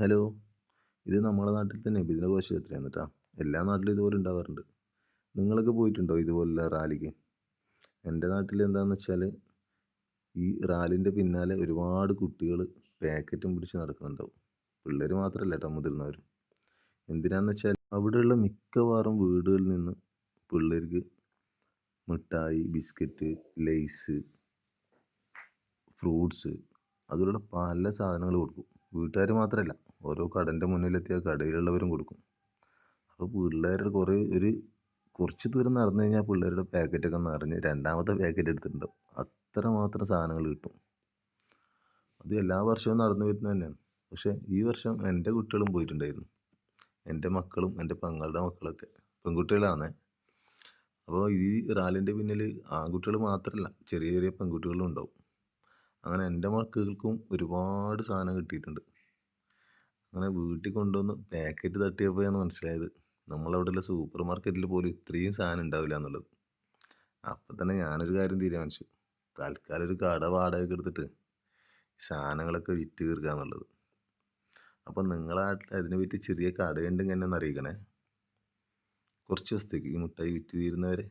Hello ഇത് നമ്മുടെ നാട്ടിൽ തന്നെ ബിദിന ഘോഷയാത്രയാണ് കേട്ടോ. എല്ലാ നാട്ടിലും ഇതുപോലെ ഉണ്ടാവാറുണ്ട്. നിങ്ങളൊക്കെ പോയിട്ടുണ്ടോ ഇതുപോലുള്ള റാലിക്ക്? എന്റെ നാട്ടിൽ എന്താണെന്ന് വെച്ചാൽ ഈ റാലിന്റെ പിന്നാലെ ഒരുപാട് കുട്ടികൾ പാക്കറ്റും പിടിച്ച് നടക്കുന്നുണ്ടാവും. പിള്ളേർ മാത്രമല്ല കേട്ടോ മുതിർന്നവർ എന്തിനാന്ന് വെച്ചാൽ അവിടെയുള്ള മിക്കവാറും വീടുകളിൽ നിന്ന് പിള്ളേർക്ക് മിഠായി ബിസ്ക്കറ്റ് ലെയ്സ് ഫ്രൂട്ട്സ് അതുപോലുള്ള പല സാധനങ്ങൾ കൊടുക്കും. വീട്ടുകാർ മാത്രമല്ല ഓരോ കടന്റെ മുന്നിലെത്തിയ കടയിലുള്ളവരും കൊടുക്കും. അപ്പോൾ പിള്ളേരുടെ കുറേ ഒരു കുറച്ച് ദൂരം നടന്നു കഴിഞ്ഞാൽ പിള്ളേരുടെ പാക്കറ്റൊക്കെ നിറഞ്ഞ് രണ്ടാമത്തെ പാക്കറ്റ് എടുത്തിട്ടുണ്ടാവും. അത്ര മാത്രം സാധനങ്ങൾ കിട്ടും. അത് എല്ലാ വർഷവും നടന്നു വരുന്നത് തന്നെയാണ്. പക്ഷേ ഈ വർഷം എന്റെ കുട്ടികളും പോയിട്ടുണ്ടായിരുന്നു. എന്റെ മക്കളും എന്റെ പങ്ങളുടെ മക്കളൊക്കെ. പെൺകുട്ടികളാണ്. അപ്പോൾ ഈ റാലിന്റെ പിന്നിൽ ആൺകുട്ടികൾ മാത്രമല്ല ചെറിയ ചെറിയ പെൺകുട്ടികളും ഉണ്ടാവും. അങ്ങനെ എന്റെ മക്കൾക്കും ഒരുപാട് സാധനം കിട്ടിയിട്ടുണ്ട്. അങ്ങനെ വീട്ടിൽ കൊണ്ടുവന്ന് പാക്കറ്റ് തട്ടിയപ്പോഴാണ് മനസ്സിലായത് നമ്മളവിടെയുള്ള സൂപ്പർ മാർക്കറ്റിൽ പോലും ഇത്രയും സാധനം ഉണ്ടാവില്ല എന്നുള്ളത്. അപ്പം തന്നെ ഞാനൊരു കാര്യം തീരുമാനിച്ചു. തൽക്കാലം ഒരു കട വാടകയ്ക്ക് എടുത്തിട്ട് സാധനങ്ങളൊക്കെ വിറ്റ് തീർക്കുക എന്നുള്ളത്. അപ്പം നിങ്ങളെ അതിനെ പറ്റി ചെറിയ കടയുണ്ടെങ്കിൽ എന്നെ ഒന്ന് അറിയിക്കണേ. കുറച്ച് ദിവസത്തേക്ക് ഈ മുട്ടായി വിറ്റ് തീരുന്നവരെ